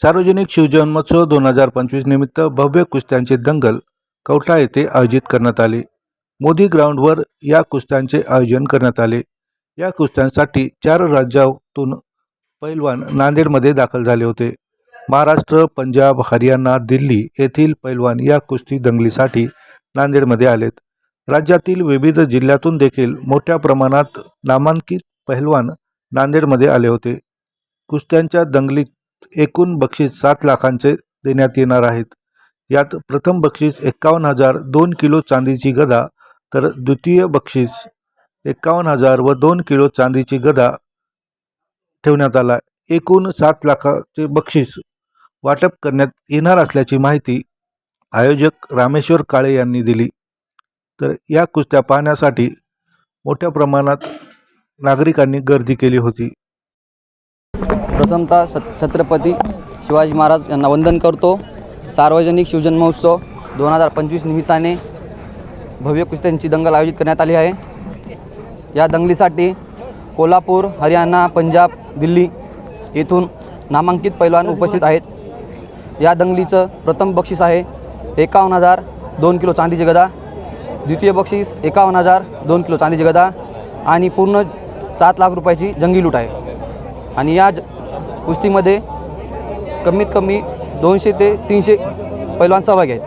सार्वजनिक शिवजन्मोत्सव दोन हजार पंचवीस निमित्त भव्य कुस्त्यांचे दंगल कवठा येथे आयोजित करण्यात आले. मोदी ग्राउंडवर या कुस्त्यांचे आयोजन करण्यात आले. या कुस्त्यांसाठी चार राज्यातून पैलवान नांदेडमध्ये दाखल झाले होते. महाराष्ट्र पंजाब हरियाणा दिल्ली येथील पैलवान या कुस्ती दंगलीसाठी नांदेडमध्ये आलेत. राज्यातील विविध जिल्ह्यातून देखील मोठ्या प्रमाणात नामांकित पहिलवान नांदेडमध्ये आले होते. कुस्त्यांच्या दंगलीत एकूण बक्षीस सात लाखांचे देण्यात येणार आहेत. यात प्रथम बक्षीस एक्कावन्न हजार दोन किलो चांदीची गदा तर द्वितीय बक्षीस एक्कावन्न हजार व दोन किलो चांदीची गदा ठेवण्यात आला. एकूण सात लाखाचे बक्षीस वाटप करण्यात येणार असल्याची माहिती आयोजक रामेश्वर काळे यांनी दिली. तर या कुस्त्या पाहण्यासाठी मोठ्या प्रमाणात नागरिकांनी गर्दी केली होती. प्रथमतः छत्रपती शिवाजी महाराज यांना वंदन करतो. सार्वजनिक शिवजन्मोत्सव दोन हजार पंचवीस निमित्ताने भव्य कुस्त्यांची दंगल आयोजित करण्यात आली आहे. या दंगलीसाठी कोल्हापूर हरियाणा पंजाब दिल्ली येथून नामांकित पैलवान उपस्थित आहेत. या दंगलीचं प्रथम बक्षीस आहे एकावन्न हजार दोन किलो चांदीची गदा द्वितीय बक्षीस एकावन्न हजार दोन किलो चांदीची गदा आणि पूर्ण सात लाख रुपयाची जंगी लूट आहे. आणि या ज- कुस्तीमध्ये कमीत कमी दोनशे ते तीनशे पैलवान सहभागी आहेत.